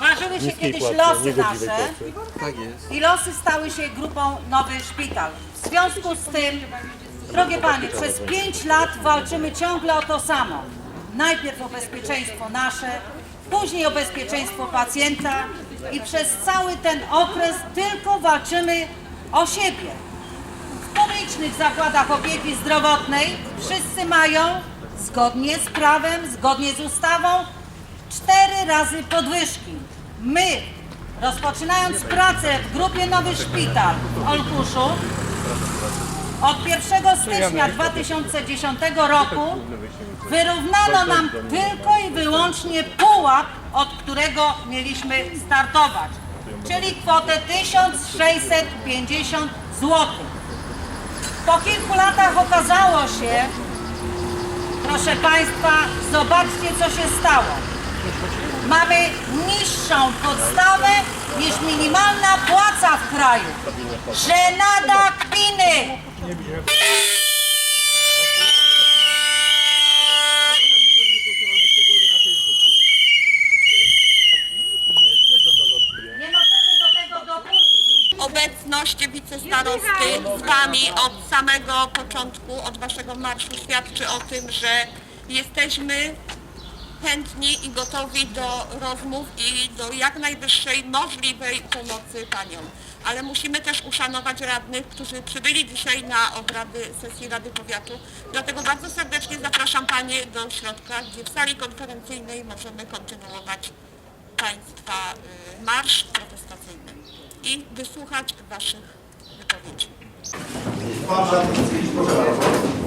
Marzyły się Niskiej kiedyś płacy, losy niegodziwej nasze. Tak jest. i losy stały się grupą Nowy Szpital. W związku z tym, drogie Panie, przez pięć lat walczymy ciągle o to samo. Najpierw o bezpieczeństwo nasze, później o bezpieczeństwo pacjenta i przez cały ten okres tylko walczymy o siebie. W publicznych zakładach opieki zdrowotnej wszyscy mają, zgodnie z prawem, zgodnie z ustawą, cztery razy podwyżki. My, rozpoczynając pracę w grupie Nowy Szpital w Olkuszu, od 1 stycznia 2010 roku wyrównano nam tylko i wyłącznie pułap, od którego mieliśmy startować, czyli kwotę 1650 zł. Po kilku latach okazało się, proszę Państwa, zobaczcie co się stało. Mamy niższą podstawę niż minimalna płaca w kraju. Żenada kpiny! Nie możemy do tego dopuścić. Obecność wicestarosty z Wami od samego początku, od Waszego marszu świadczy o tym, że jesteśmy chętni i gotowi do rozmów i do jak najwyższej możliwej pomocy Paniom. Ale musimy też uszanować radnych, którzy przybyli dzisiaj na obrady sesji Rady Powiatu. Dlatego bardzo serdecznie zapraszam Panie do środka, gdzie w sali konferencyjnej możemy kontynuować Państwa y, marsz protestacyjny i wysłuchać Waszych wypowiedzi. Pan radny proszę bardzo.